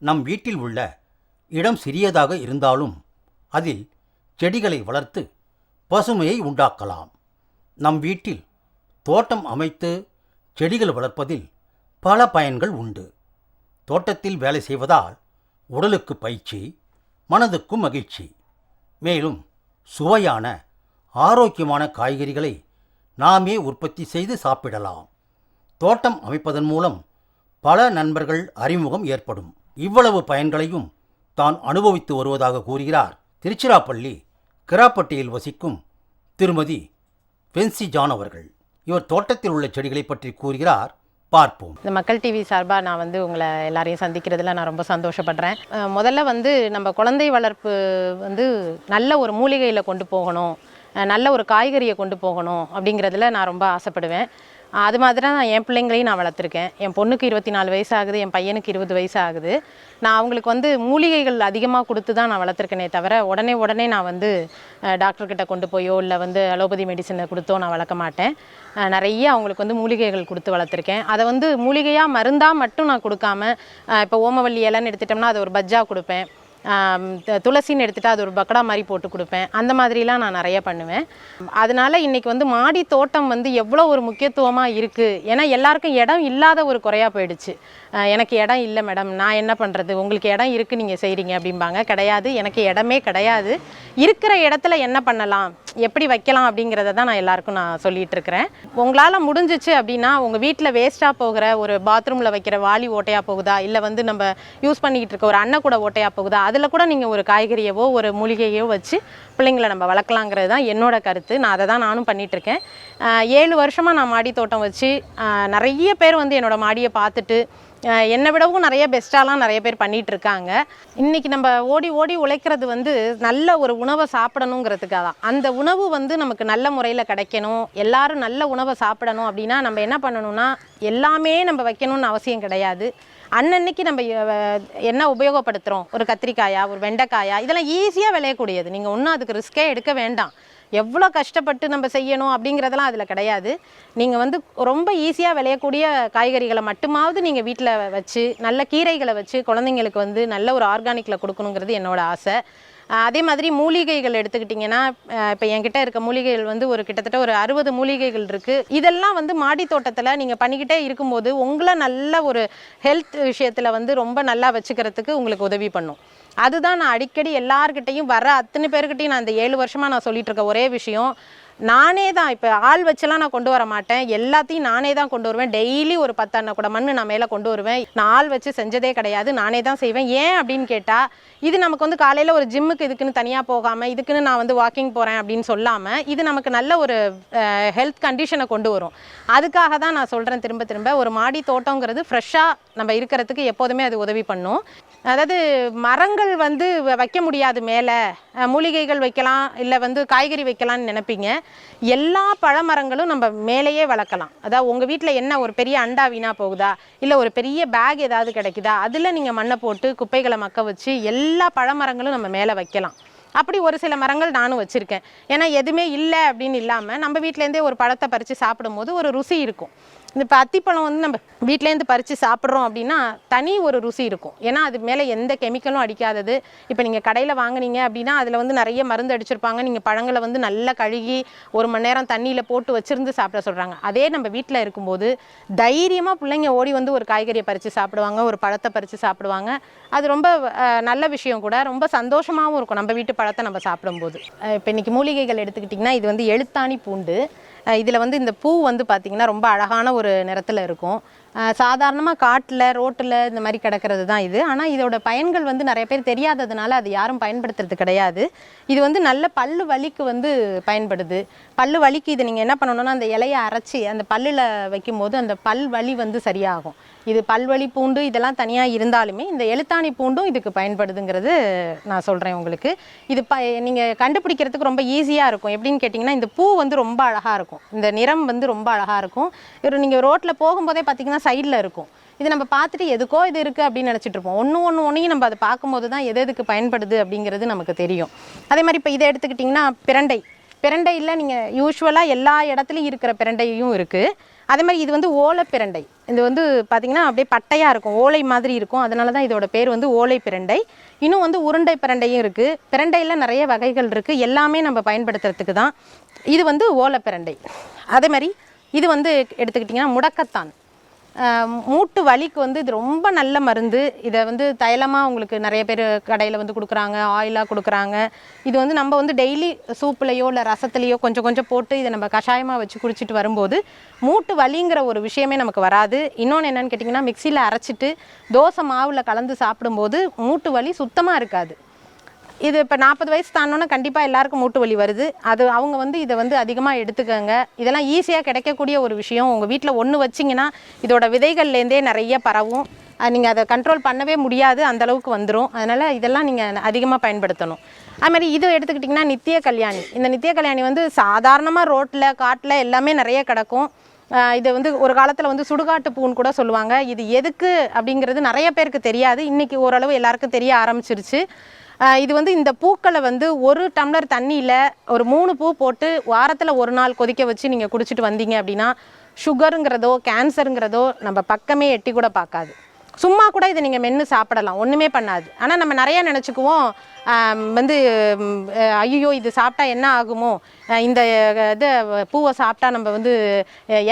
நம் வீட்டில் உள்ள இடம் சிறியதாக இருந்தாலும் அதில் செடிகளை வளர்த்து பசுமையை உண்டாக்கலாம். நம் வீட்டில் தோட்டம் அமைத்து செடிகள் வளர்ப்பதில் பல பயன்கள் உண்டு. தோட்டத்தில் வேலை செய்வதால் உடலுக்கு பயிற்சி மனதுக்கும் மகிழ்ச்சி. மேலும் சுவையான ஆரோக்கியமான காய்கறிகளை நாமே உற்பத்தி செய்து சாப்பிடலாம். தோட்டம் அமைப்பதன் மூலம் பல நண்பர்கள் அறிமுகம் ஏற்படும். இவ்வளவு பயன்களையும் தான் அனுபவித்து வருவதாக கூறுகிறார் திருச்சிராப்பள்ளி கிராப்பட்டியில் வசிக்கும் திருமதி பென்சி ஜான் அவர்கள். இவர் தோட்டத்தில் உள்ள செடிகளை பற்றி கூறுகிறார். பார்ப்போம். இந்த மக்கள் டிவி சார்பாக நான் வந்து உங்களை எல்லாரையும் சந்திக்கிறதுல நான் ரொம்ப சந்தோஷப்படுறேன். முதல்ல வந்து நம்ம குழந்தை வளர்ப்பு வந்து நல்ல ஒரு மூலிகையில் கொண்டு போகணும். நல்ல ஒரு காய்கறியை கொண்டு போகணும் அப்படிங்கிறதுல நான் ரொம்ப ஆசைப்படுவேன். அது மாதிரி தான் நான் என் பிள்ளைங்களையும் நான் வளர்த்துருக்கேன். என் பொண்ணுக்கு இருபத்தி நாலு வயசு ஆகுது என் பையனுக்கு இருபது வயசு ஆகுது நான் அவங்களுக்கு வந்து மூலிகைகள் அதிகமாக கொடுத்து தான் நான் வளர்த்துருக்கேனே தவிர உடனே உடனே நான் வந்து டாக்டர்கிட்ட கொண்டு போயோ இல்லை வந்து அலோபதி மெடிசனை கொடுத்தோ நான் வளர்க்க மாட்டேன். நிறைய அவங்களுக்கு வந்து மூலிகைகள் கொடுத்து வளர்த்துருக்கேன். அதை வந்து மூலிகையாக மருந்தாக மட்டும் நான் கொடுக்காம இப்போ ஓமவல்லி இலைன்னு எடுத்துட்டோம்னா அது ஒரு பஜ்ஜா கொடுப்பேன். துளசின்னு எடுத்துகிட்டா அது ஒரு பக்கடா மாதிரி போட்டு கொடுப்பேன். அந்த மாதிரிலாம் நான் நிறைய பண்ணுவேன். அதனால இன்றைக்கி வந்து மாடி தோட்டம் வந்து எவ்வளோ ஒரு முக்கியத்துவமாக இருக்குது ஏன்னா எல்லாருக்கும் இடம் இல்லாத ஒரு குறையா போயிடுச்சு. எனக்கு இடம் இல்லை மேடம். நான் என்ன பண்ணுறது உங்களுக்கு இடம் இருக்குது நீங்கள் செய்கிறீங்க அப்படிம்பாங்க. கிடையாது. எனக்கு இடமே கிடையாது. இருக்கிற இடத்துல என்ன பண்ணலாம்? எப்படி வைக்கலாம் அப்படிங்கிறத தான் நான் எல்லாருக்கும் நான் சொல்லிட்டு இருக்கிறேன். உங்களால் முடிஞ்சிச்சு அப்படின்னா உங்கள் வீட்டில் வேஸ்ட்டாக போகிற ஒரு பாத்ரூமில் வைக்கிற வாளி ஓட்டையாக போகுதா? இல்லை வந்து நம்ம யூஸ் பண்ணிக்கிட்டு இருக்க ஒரு அன்னை கூட ஓட்டையாக போகுதா? அதில் கூட நீங்கள் ஒரு காய்கறியவோ ஒரு மூலிகையோ வச்சு பிள்ளைங்களை நம்ம வளர்க்கலாங்கிறது தான் என்னோட கருத்து. நான் அதை தான் நானும் பண்ணிகிட்ருக்கேன் ஏழு வருஷமாக நான் மாடி தோட்டம் வச்சு நிறைய பேர் வந்து என்னோட மாடியை பார்த்துட்டு என்னை விடவும் நிறைய பெஸ்ட்டாலாம் நிறைய பேர் பண்ணிகிட்டு இருக்காங்க இன்னைக்கு நம்ம ஓடி ஓடி உழைக்கிறது வந்து நல்ல ஒரு உணவை சாப்பிடணுங்கிறதுக்காக தான். அந்த உணவு வந்து நமக்கு நல்ல முறையில் கிடைக்கணும். எல்லாரும் நல்ல உணவை சாப்பிடணும் அப்படின்னா நம்ம என்ன பண்ணணும்னா எல்லாமே நம்ம வைக்கணும்னு அவசியம் கிடையாது. அன்னன்னைக்கு நம்ம என்ன உபயோகப்படுத்துகிறோம் ஒரு கத்திரிக்காயா ஒரு வெண்டைக்காயா இதெல்லாம் ஈஸியாக விளையக்கூடியது. நீங்கள் ஒன்றும் அதுக்கு ரிஸ்க்கே எடுக்க வேண்டாம். எவ்வளோ கஷ்டப்பட்டு நம்ம செய்யணும் அப்படிங்கிறதெல்லாம் அதில் கிடையாது. நீங்கள் வந்து ரொம்ப ஈஸியாக விளையக்கூடிய காய்கறிகளை மட்டுமாவது நீங்கள் வீட்டில் வச்சு நல்ல கீரைகளை வச்சு குழந்தைங்களுக்கு வந்து நல்ல ஒரு ஆர்கானிக்கில் கொடுக்கணுங்கிறது என்னோட ஆசை. அதே மாதிரி மூலிகைகள் எடுத்துக்கிட்டிங்கன்னா இப்போ என்கிட்ட இருக்க மூலிகைகள் வந்து ஒரு கிட்டத்தட்ட ஒரு அறுபது மூலிகைகள் இருக்குது இதெல்லாம் வந்து மாடி தோட்டத்தில் நீங்கள் பண்ணிக்கிட்டே இருக்கும்போது உங்களை நல்ல ஒரு ஹெல்த் விஷயத்தில் வந்து ரொம்ப நல்லா வச்சுக்கிறதுக்கு உங்களுக்கு உதவி பண்ணும். அதுதான் நான் அடிக்கடி எல்லார்கிட்டையும் வர அத்தனை பேர்கிட்டையும் நான் இந்த ஏழு வருஷமாக நான் சொல்லிட்டுருக்க ஒரே விஷயம். நானே தான் இப்போ ஆள் வச்செல்லாம் நான் கொண்டு வர மாட்டேன். எல்லாத்தையும் நானே தான் கொண்டு வருவேன். டெய்லி ஒரு பத்து கூட மண் நான் மேலே கொண்டு வருவேன். நான் ஆள் வச்சு செஞ்சதே கிடையாது. நானே தான் செய்வேன். ஏன் அப்படின்னு கேட்டால் இது நமக்கு வந்து காலையில் ஒரு ஜிம்முக்கு இதுக்குன்னு தனியாக போகாமல் இதுக்குன்னு நான் வந்து வாக்கிங் போகிறேன் அப்படின்னு சொல்லாமல் இது நமக்கு நல்ல ஒரு ஹெல்த் கண்டிஷனை கொண்டு வரும். அதுக்காக தான் நான் சொல்கிறேன் திரும்ப திரும்ப ஒரு மாடி தோட்டங்கிறது ஃப்ரெஷ்ஷாக நம்ம இருக்கிறதுக்கு எப்போதுமே அது உதவி பண்ணும். அதாவது மரங்கள் வந்து வ- வைக்க முடியாது மேலே. மூலிகைகள் வைக்கலாம் இல்லை வந்து காய்கறி வைக்கலாம்னு நினைப்பீங்க. எல்லா பழமரங்களும் நம்ம மேலேயே வளர்க்கலாம். அதாவது உங்கள் வீட்டில் என்ன ஒரு பெரிய அண்டா வீணாக போகுதா? இல்லை ஒரு பெரிய பேக் ஏதாவது கிடைக்குதா? அதில் நீங்கள் மண்ணை போட்டு குப்பைகளை மக்க வச்சு எல்லா பழமரங்களும் நம்ம மேலே வைக்கலாம். அப்படி ஒரு சில மரங்கள் நானும் வச்சுருக்கேன். ஏன்னா எதுவுமே இல்லை அப்படின்னு இல்லாமல் நம்ம வீட்டிலேருந்தே ஒரு பழத்தை பறித்து சாப்பிடும்போது ஒரு ருசி இருக்கும். இந்த இப்போ அத்திப்பழம் வந்து நம்ம வீட்டிலேருந்து பறித்து சாப்பிட்றோம் அப்படின்னா தனி ஒரு ருசி இருக்கும். ஏன்னா அது மேலே எந்த கெமிக்கலும் அடிக்காதது. இப்போ நீங்கள் கடையில் வாங்குனீங்க அப்படின்னா அதில் வந்து நிறைய மருந்து அடிச்சிருப்பாங்க. நீங்கள் பழங்களை வந்து நல்லா கழுகி ஒரு மணி நேரம் தண்ணியில் போட்டு வச்சுருந்து சாப்பிட சொல்கிறாங்க அதே நம்ம வீட்டில் இருக்கும்போது தைரியமாக பிள்ளைங்க ஓடி வந்து ஒரு காய்கறியை பறித்து சாப்பிடுவாங்க ஒரு பழத்தை பறித்து சாப்பிடுவாங்க. அது ரொம்ப நல்ல விஷயம் கூட. ரொம்ப சந்தோஷமாகவும் இருக்கும் நம்ம வீட்டு பழத்தை நம்ம சாப்பிடும்போது. இப்போ இன்றைக்கி மூலிகைகள் எடுத்துக்கிட்டிங்கன்னா இது வந்து எழுத்தாணி பூண்டு. இதில் வந்து இந்த பூ வந்து பார்த்திங்கன்னா ரொம்ப அழகான ஒரு நிறத்தில் இருக்கும். சாதாரணமாக காட்டில் ரோட்டில் இந்த மாதிரி கிடக்கிறது தான் இது. ஆனால் இதோட பயன்கள் வந்து நிறைய பேர் தெரியாததுனால அது யாரும் பயன்படுத்துறது கிடையாது. இது வந்து நல்ல பல்லு வலிக்கு வந்து பயன்படுது. பல்லு வலிக்கு இது நீங்கள் என்ன பண்ணணும்னா அந்த இலையை அரைச்சி அந்த பல்லில் வைக்கும்போது அந்த பல் வலி வந்து சரியாகும். இது பல்வழி பூண்டு இதெல்லாம் தனியாக இருந்தாலுமே இந்த எழுத்தாணி பூண்டும் இதுக்கு பயன்படுதுங்கிறது நான் சொல்கிறேன் உங்களுக்கு. இது ப நீங்கள் கண்டுபிடிக்கிறதுக்கு ரொம்ப ஈஸியாக இருக்கும். எப்படின்னு கேட்டிங்கன்னா இந்த பூ வந்து ரொம்ப அழகாக இருக்கும். இந்த நிறம் வந்து ரொம்ப அழகாக இருக்கும். இவர் நீங்கள் ரோட்டில் போகும்போதே பார்த்தீங்கன்னா சைடில் இருக்கும். இது நம்ம பார்த்துட்டு எதுக்கோ இது இருக்குது அப்படின்னு நினச்சிட்டு இருப்போம். ஒன்று ஒன்று ஒன்றையும் நம்ம அதை பார்க்கும்போது தான் எது எதுக்கு பயன்படுது அப்படிங்கிறது நமக்கு தெரியும். அதே மாதிரி இப்போ இதை எடுத்துக்கிட்டிங்கன்னா பிரண்டை. பிரண்டையில் நீங்கள் யூஸ்வலாக எல்லா இடத்துலையும் இருக்கிற பிரண்டையும் இருக்குது அதே மாதிரி இது வந்து ஓலை பிரண்டை. இது வந்து பார்த்திங்கன்னா அப்படியே பட்டையாக இருக்கும். ஓலை மாதிரி இருக்கும். அதனால தான் இதோட பேர் வந்து ஓலை பிரண்டை. இன்னும் வந்து உருண்டை பிரண்டையும் இருக்குது பிரண்டையில் நிறைய வகைகள் இருக்குது எல்லாமே நம்ம பயன்படுத்துறதுக்கு தான் இது வந்து ஓலை பிரண்டை. அதே மாதிரி இது வந்து எடுத்துக்கிட்டிங்கன்னா முடக்கத்தான். மூட்டு வலிக்கு வந்து இது ரொம்ப நல்ல மருந்து. இதை வந்து தைலமாக உங்களுக்கு நிறைய பேர் கடையில் வந்து கொடுக்குறாங்க ஆயிலாக கொடுக்குறாங்க. இது வந்து நம்ம வந்து டெய்லி சூப்புலையோ இல்லை ரசத்துலேயோ கொஞ்சம் கொஞ்சம் போட்டு இதை நம்ம கஷாயமாக வச்சு குடிச்சிட்டு வரும்போது மூட்டு வலிங்கிற ஒரு விஷயமே நமக்கு வராது. இன்னொன்று என்னென்னு கேட்டிங்கன்னா மிக்சியில் அரைச்சிட்டு தோசை மாவில் கலந்து சாப்பிடும்போது மூட்டு வலி சுத்தமாக இருக்காது. இது இப்போ நாற்பது வயசு தாண்டோன்னா கண்டிப்பாக எல்லாருக்கும் மூட்டு வலி வருது. அது அவங்க வந்து இதை வந்து அதிகமாக எடுத்துக்கோங்க. இதெல்லாம் ஈஸியாக கிடைக்கக்கூடிய ஒரு விஷயம். உங்கள் வீட்டில் ஒன்று வச்சிங்கன்னா இதோட விதைகள்லேருந்தே நிறைய பரவும். நீங்கள் அதை கண்ட்ரோல் பண்ணவே முடியாது. அந்த அளவுக்கு வந்துடும் அதனால் இதெல்லாம் நீங்கள் அதிகமாக பயன்படுத்தணும். அதுமாதிரி இது எடுத்துக்கிட்டிங்கன்னா நித்திய கல்யாணி. இந்த நித்திய கல்யாணி வந்து சாதாரணமாக ரோட்டில் காட்டில் எல்லாமே நிறைய கிடக்கும். இது வந்து ஒரு காலத்தில் வந்து சுடுகாட்டு பூன்னு கூட சொல்லுவாங்க. இது எதுக்கு அப்படிங்கிறது நிறைய பேருக்கு தெரியாது. இன்றைக்கி ஓரளவு எல்லாருக்கும் தெரிய ஆரம்பிச்சிருச்சு. இது வந்து இந்த பூக்களை வந்து ஒரு டம்ளர் தண்ணியில் ஒரு மூணு பூ போட்டு வாரத்தில் ஒரு நாள் கொதிக்க வச்சு நீங்கள் குடிச்சிட்டு வந்தீங்க அப்படின்னா சுகருங்கிறதோ கேன்சருங்கிறதோ நம்ம பக்கமே எட்டி கூட பார்க்காது. சும்மா கூட இதை நீங்கள் மென்று சாப்பிடலாம். ஒன்றுமே பண்ணாது. ஆனால் நம்ம நிறையா நினச்சிக்குவோம். வந்து ஐயோ இது சாப்பிட்டா என்ன ஆகுமோ? இந்த இது பூவை சாப்பிட்டா நம்ம வந்து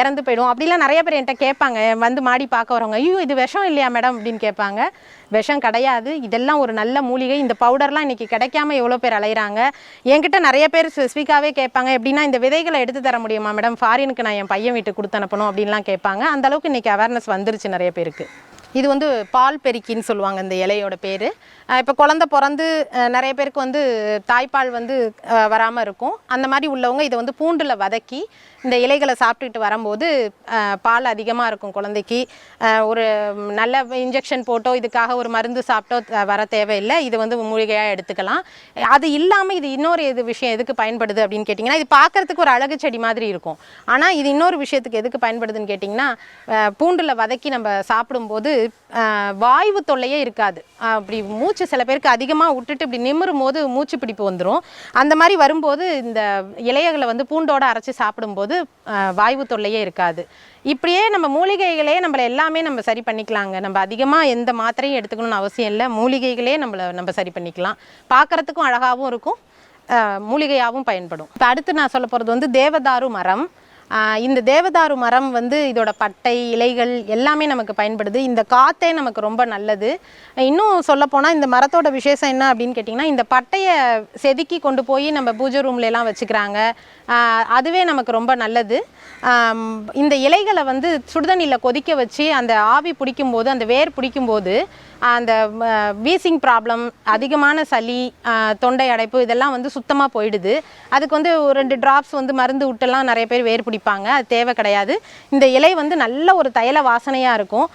இறந்து போயிடும் அப்படிலாம் நிறைய பேர் என்கிட்ட கேட்பாங்க. வந்து மாடி பார்க்க வரவங்க ஐயோ இது விஷம் இல்லையா மேடம்? அப்படின்னு கேட்பாங்க. விஷம் கிடையாது. இதெல்லாம் ஒரு நல்ல மூலிகை. இந்த பவுடர்லாம் இன்றைக்கி கிடைக்காம எவ்வளோ பேர் அலையிறாங்க. என்கிட்ட நிறைய பேர் ஸ்பெசிஃபிக்காகவே கேட்பாங்க. எப்படின்னா இந்த விதைகளை எடுத்து தர முடியுமா மேடம்? ஃபாரினுக்கு நான் என் பையன் வீட்டுக்கு கொடுத்து அனுப்பணும் அப்படின்லாம் கேட்பாங்க. அந்த அளவுக்கு அவேர்னஸ் வந்துருச்சு நிறைய பேருக்கு. இது வந்து பால் பெருக்கின்னு சொல்லுவாங்க இந்த இலையோட பேர். இப்போ குழந்த பிறந்து நிறைய பேருக்கு வந்து தாய்ப்பால் வந்து வராமல் இருக்கும். அந்த மாதிரி உள்ளவங்க இதை வந்து பூண்டில் வதக்கி இந்த இலைகளை சாப்பிட்டுட்டு வரும்போது பால் அதிகமாக இருக்கும் குழந்தைக்கு. ஒரு நல்ல இன்ஜெக்ஷன் போட்டோ இதுக்காக ஒரு மருந்து சாப்பிட்டோ வர தேவையில்லை. இது வந்து மூலிகையாக எடுத்துக்கலாம். அது இல்லாமல் இது இன்னொரு இது விஷயம் எதுக்கு பயன்படுது அப்படின்னு கேட்டிங்கன்னா இது பார்க்குறதுக்கு ஒரு அழகு செடி மாதிரி இருக்கும். ஆனால் இது இன்னொரு விஷயத்துக்கு எதுக்கு பயன்படுதுன்னு கேட்டிங்கன்னா பூண்டில் வதக்கி நம்ம சாப்பிடும்போது வாய்வு தொல்லையே இருக்காது. அப்படி மூச்சு சில பேருக்கு அதிகமாக விட்டுட்டு இப்படி நிமிரும் போது மூச்சு பிடிப்பு வந்துடும் அந்த மாதிரி வரும்போது இந்த இலையகளை வந்து பூண்டோடு அரைச்சி சாப்பிடும்போது வாய்வு தொல்லையே இருக்காது. இப்படியே நம்ம மூலிகைகளே நம்மளை எல்லாமே நம்ம சரி பண்ணிக்கலாங்க. நம்ம அதிகமாக எந்த மாத்திரையும் எடுத்துக்கணும்னு அவசியம் இல்லை. மூலிகைகளே நம்மளை நம்ம சரி பண்ணிக்கலாம். பார்க்கறதுக்கும் அழகாகவும் இருக்கும். மூலிகையாகவும் பயன்படும். இப்போ அடுத்து நான் சொல்ல போகிறது வந்து தேவதாரு மரம். இந்த தேவதாரு மரம் வந்து இதோட பட்டை இலைகள் எல்லாமே நமக்கு பயன்படுது. இந்த காத்தே நமக்கு ரொம்ப நல்லது. இன்னும் சொல்லப்போனால் இந்த மரத்தோட விசேஷம் என்ன அப்படின்னு கேட்டிங்கன்னா இந்த பட்டையை செதுக்கி கொண்டு போய் நம்ம பூஜை ரூம்லலாம் வச்சுக்கிறாங்க. அதுவே நமக்கு ரொம்ப நல்லது. இந்த இலைகளை வந்து சுடுதண்ணியில் கொதிக்க வச்சு அந்த ஆவி பிடிக்கும்போது அந்த வேர் பிடிக்கும்போது அந்த வீசிங் ப்ராப்ளம் அதிகமான சளி தொண்டை அடைப்பு இதெல்லாம் வந்து சுத்தமாக போயிடுது. அதுக்கு வந்து ஒரு ரெண்டு ட்ராப்ஸ் வந்து மருந்து விட்டெல்லாம் நிறைய பேர் வேர் பிடிப்பாங்க. அது தேவை கிடையாது. இந்த இலை வந்து நல்ல ஒரு தைல வாசனையாக இருக்கும்.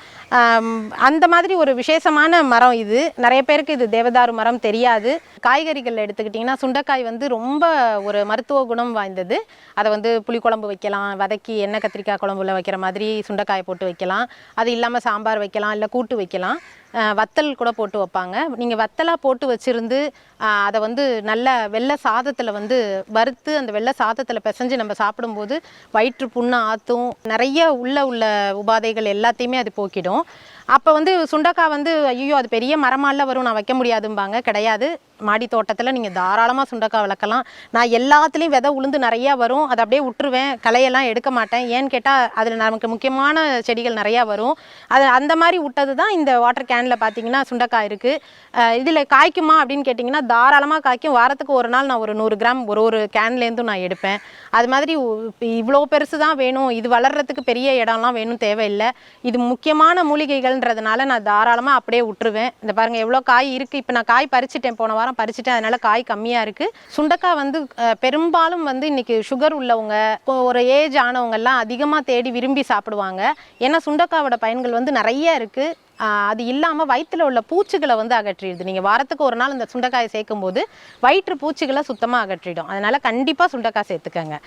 அந்த மாதிரி ஒரு விசேஷமான மரம் இது. நிறைய பேருக்கு இது தேவதாரு மரம் தெரியாது. காய்கறிகள் எடுத்துக்கிட்டிங்கன்னா சுண்டைக்காய் வந்து ரொம்ப ஒரு மருத்துவ குணம் வாய்ந்தது. அதை வந்து புளிக்குழம்பு வைக்கலாம் வதக்கி எண்ணெய் கத்திரிக்காய் குழம்புல வைக்கிற மாதிரி சுண்டைக்காயை போட்டு வைக்கலாம். அது இல்லாமல் சாம்பார் வைக்கலாம் இல்லை கூட்டு வைக்கலாம். வத்தல் கூட போட்டு வைப்பாங்க. நீங்கள் வத்தலாக போட்டு வச்சுருந்து அதை வந்து நல்ல வெள்ளை சாதத்தில் வந்து வறுத்து அந்த வெள்ளை சாதத்தில் பிசைஞ்சு நம்ம சாப்பிடும்போது வயிற்று புண்ணு ஆற்றும் நிறைய உள்ள உள்ள உபாதைகள் எல்லாத்தையுமே அது போக்கிடும். அப்போ வந்து சுண்டக்காய் வந்து ஐயோ அது பெரிய மரமால வரும் நான் வைக்க முடியாதும்பாங்க. கிடையாது. மாடி தோட்டத்தில் நீங்கள் தாராளமாக சுண்டக்காய் வளர்க்கலாம். நான் எல்லாத்துலேயும் விதை உளுந்து நிறையா வரும். அதை அப்படியே விட்டுருவேன். களையெல்லாம் எடுக்க மாட்டேன். ஏன்னு கேட்டால் அதில் நமக்கு முக்கியமான செடிகள் நிறையா வரும். அது அந்த மாதிரி விட்டது தான் இந்த வாட்டர் கேனில் பார்த்தீங்கன்னா சுண்டக்காய் இருக்குது இதில் காய்க்குமா அப்படின்னு கேட்டிங்கன்னா தாராளமாக காய்க்கும். வாரத்துக்கு ஒரு நாள் நான் ஒரு நூறு கிராம் ஒரு ஒரு கேன்லேருந்தும் நான் எடுப்பேன். அது மாதிரி இவ்வளோ பெருசு தான் வேணும். இது வளர்கிறதுக்கு பெரிய இடம்லாம் வேணும் தேவையில்லை. இது முக்கியமான மூலிகைகள்ன்றதுனால நான் தாராளமாக அப்படியே விட்டுருவேன். இந்த பாருங்கள் எவ்வளோ காய் இருக்குது இப்போ நான் காய் பறிச்சிட்டேன். போன வாரம் பறிச்சிட்டேன் அதனால காய் கம்மியாக இருக்குது சுண்டக்காய் வந்து பெரும்பாலும் வந்து இன்னைக்கு சுகர் உள்ளவங்க ஒரு ஏஜ் ஆனவங்கெல்லாம் அதிகமாக தேடி விரும்பி சாப்பிடுவாங்க. ஏன்னா சுண்டக்காவோட பயன்கள் வந்து நிறைய இருக்குது அது இல்லாமல் வயிற்றில் உள்ள பூச்சிகளை வந்து அகற்றிடுது. நீங்கள் வாரத்துக்கு ஒரு நாள் இந்த சுண்டைக்காயை சேர்க்கும் போது வயிற்று பூச்சிகளை சுத்தமாக அகற்றிடும். அதனால் கண்டிப்பாக சுண்டைக்காய் சேர்த்துக்கங்க.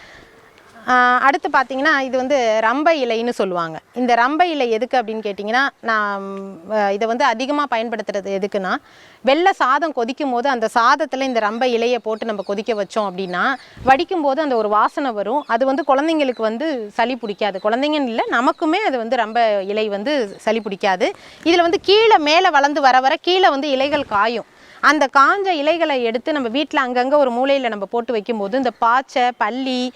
அடுத்து பார்த்தீங்கன்னா இது வந்து ரம்ப இலைன்னு சொல்லுவாங்க. இந்த ரம்ப இலை எதுக்கு அப்படின்னு கேட்டிங்கன்னா நான் இதை வந்து அதிகமாக பயன்படுத்துறது எதுக்குன்னா வெள்ளை சாதம் கொதிக்கும் போது அந்த சாதத்தில் இந்த ரம்ப இலையை போட்டு நம்ம கொதிக்க வச்சோம் அப்படின்னா வடிக்கும் போது அந்த ஒரு வாசனை வரும். அது வந்து குழந்தைங்களுக்கு வந்து சளி பிடிக்காது. குழந்தைங்கன்னு இல்லை நமக்குமே அது வந்து ரம்ப இலை வந்து சளி பிடிக்காது. இதில் வந்து கீழே மேலே வளர்ந்து வர வர கீழே வந்து இலைகள் காயும். அந்த காஞ்ச இலைகளை எடுத்து நம்ம வீட்டில் அங்கங்கே ஒரு மூலையில் நம்ம போட்டு வைக்கும்போது இந்த பாச்சை பள்ளி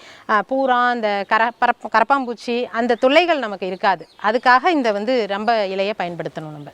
பூரா அந்த கர பரப் கரப்பாம்பூச்சி அந்த துளைகள் நமக்கு இருக்காது. அதுக்காக இந்த வந்து ரொம்ப இலையை பயன்படுத்தணும் நம்ம.